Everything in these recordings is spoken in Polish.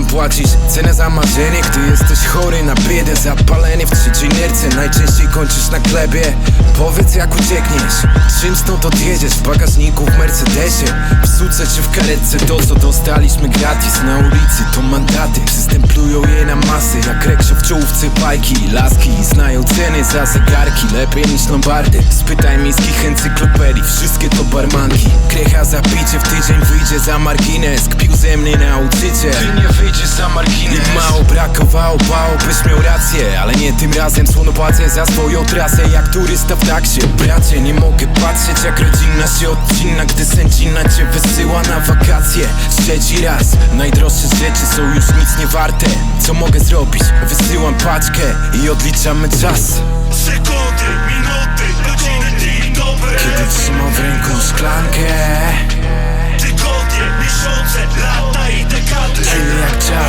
płacisz cenę za marzenie Gdy jesteś chory na biedę Zapalenie w trzeciej nerce Najczęściej kończysz na glebie. Powiedz jak uciekniesz. Czym stąd odjedziesz? W bagażniku w Mercedesie. W suce czy w karetce? To co dostaliśmy gratis na ulicy To mandaty. Przystemplują je na masy Jak reksio w czołówce bajki. Laski znają ceny za zegarki Lepiej niż lombardy. Spytaj miejskich encyklopedii Wszystkie to barmanki. Krecha za picie w tydzień wyjdzie za margines. Kpił ze mnie nauczyciel za margines mało brakowało, bało byś miał rację Ale nie tym razem. Słono płacę za swoją trasę Jak turysta w taksie. Bracie, nie mogę patrzeć jak rodzina się odcina Gdy sędzina cię wysyła na wakacje. Trzeci raz Najdroższe rzeczy są już nic nie warte. Co mogę zrobić? Wysyłam paczkę i odliczamy czas. Sekundy, minuty, godziny, dni dobre Kiedy trzymam w ręku szklankę. Tygodnie, miesiące, lata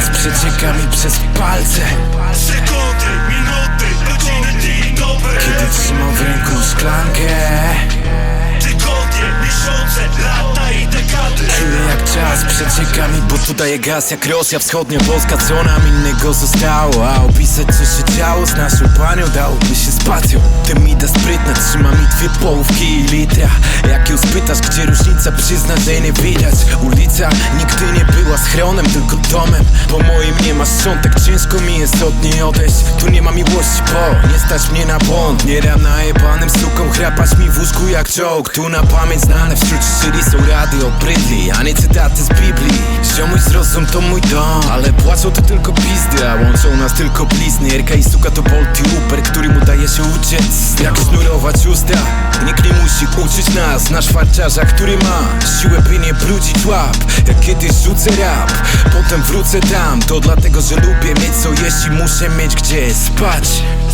czas przecieka mi przez palce. Sekundy, czas przecieka mi, bo tu daje gaz jak Rosja Wschodnia Polska Co nam innego zostało, a opisać co się działo Z naszą panią dałoby się spacją. Ty mi da sprytna, trzyma mi dwie połówki i litra. Jak ją spytasz, gdzie różnica, przyzna, że nie widać. Ulica nigdy nie była schronem, tylko domem. Po moim szczątek, ciężko mi jest od niej odejść. Tu nie ma miłości, bo nie stać mnie na błąd. Nie dam najebanym sukom chrapać mi w łóżku jak czołg. Tu na pamięć znane wśród szczeli są rady o brydli A nie cytaty z Biblii. Ziomuś zrozum to mój dom. Ale płacą to tylko pizdy, a łączą nas tylko blizny Erka i suka to Bolt i Uber, który mu daje się uciec. Jak sznurować usta? Nikt nie musi uczyć nas. Nasz farciarza, który ma siłę by nie brudzić łap Jak kiedyś rzucę rap, potem wrócę tam To dlatego, że lubię mieć co jeść i muszę mieć gdzie spać.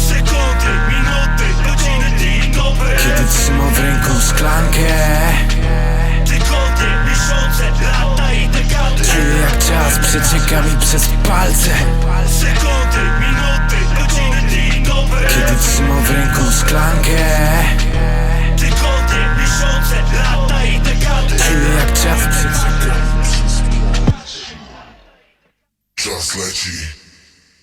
Sekundy, minuty, godziny, dni dobre Kiedy trzymam w ręku szklankę Tygodnie, miesiące, lata i dekady. Czuję jak czas przecieka mi przez palce flashy.